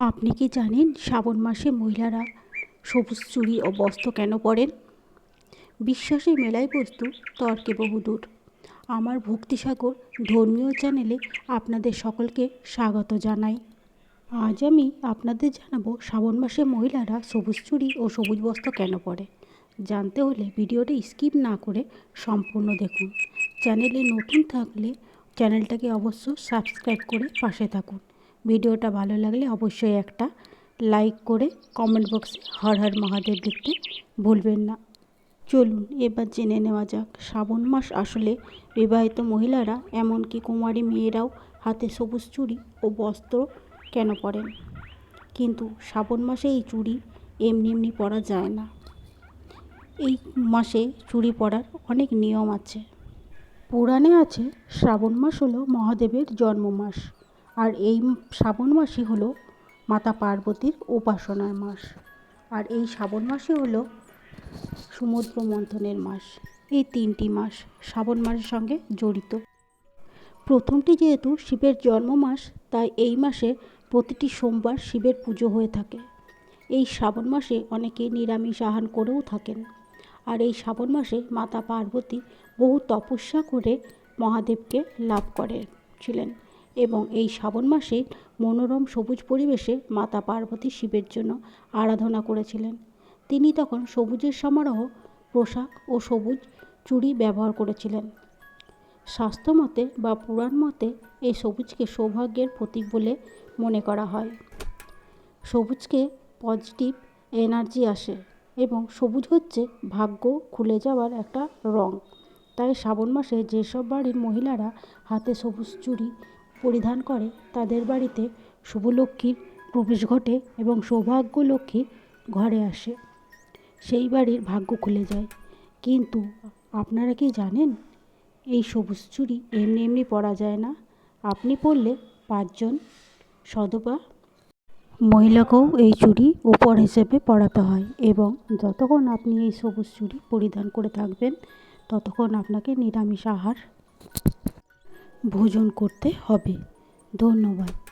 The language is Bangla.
আপনি কি জানেন শ্রাবণ মাসে মহিলারা সবুজ চুড়ি ও বস্ত্র কেন পরেন? বিশ্বাসে মেলায় বস্তু, তর্কে বহুদূর। আমার ভক্তিসাগর ধর্মীয় চ্যানেলে আপনাদের সকলকে স্বাগত জানাই। আজ আমি আপনাদের জানাব শ্রাবণ মাসে মহিলারা সবুজ চুড়ি ও সবুজ বস্ত্র কেন পরে? জানতে হলে ভিডিওটা স্কিপ না করে সম্পূর্ণ দেখুন। চ্যানেলে নতুন থাকলে চ্যানেলটাকে অবশ্য সাবস্ক্রাইব করে পাশে থাকুন। ভিডিওটা ভালো লাগলে অবশ্যই একটা লাইক করে কমেন্ট বক্সে হর হর মহাদেব লিখতে ভুলবেন না। চলুন, এবার জেনে নেওয়া যাক, শ্রাবণ মাস আসলে বিবাহিত মহিলারা এমনকি কুমারী মেয়েরাও হাতে সবুজ চুড়ি ও বস্ত্র কেন পরেন? কিন্তু শ্রাবণ মাসে এই চুড়ি এমনি এমনি পরা যায় না। এই মাসে চুড়ি পরার অনেক নিয়ম আছে। পুরাণে আছে, শ্রাবণ মাস হলো মহাদেবের জন্ম মাস আর এই শ্রাবণ মাসই হলো মাতা পার্বতীর উপাসনার মাস। আর এই শ্রাবণ মাসই হলো সমুদ্র মন্থনের মাস। এই তিনটি মাস শ্রাবণ মাসের সঙ্গে জড়িত। প্রথমটি যেহেতু শিবের জন্ম মাস, তাই এই মাসে প্রতিটি সোমবার শিবের পুজো হয়ে থাকে। এই শ্রাবণ মাসে অনেকে নিরামিষ আহার করেও থাকেন। আর এই শ্রাবণ মাসে মাতা পার্বতী বহু তপস্যা করে মহাদেবকে লাভ করেছিলেন। এবং এই শ্রাবণ মাসে মনোরম সবুজ পরিবেশে মাতা পার্বতী শিবের জন্য আরাধনা করেছিলেন। তিনি তখন সবুজের সমারোহ, পোশাক ও সবুজ চুড়ি ব্যবহার করেছিলেন। স্বাস্থ্য মতে বা পুরাণ মতে এই সবুজকে সৌভাগ্যের প্রতীক বলে মনে করা হয়। সবুজকে পজিটিভ এনার্জি আসে এবং সবুজ হচ্ছে ভাগ্য খুলে যাওয়ার একটা রং। তাই শ্রাবণ মাসে যেসব বাড়ির মহিলারা হাতে সবুজ চুড়ি পরিধান করে তাদের বাড়িতে শুভলক্ষ্মীর প্রবেশ ঘটে এবং সৌভাগ্য লক্ষ্মী ঘরে আসে। সেই বাড়ির ভাগ্য খুলে যায়। কিন্তু আপনারা কি জানেন? এই সবুজ চুড়ি এমনি এমনি পরা যায় না। আপনি পরলে পাঁচজন সদবা, মহিলাকেও এই চুড়ি উপর হিসেবে পরাতে হয় এবং যতক্ষণ আপনি এই সবুজ চুড়ি পরিধান করে থাকবেন, ততক্ষণ আপনাকে নিরামিষ আহার ভোজন করতে হবে। ধন্যবাদ।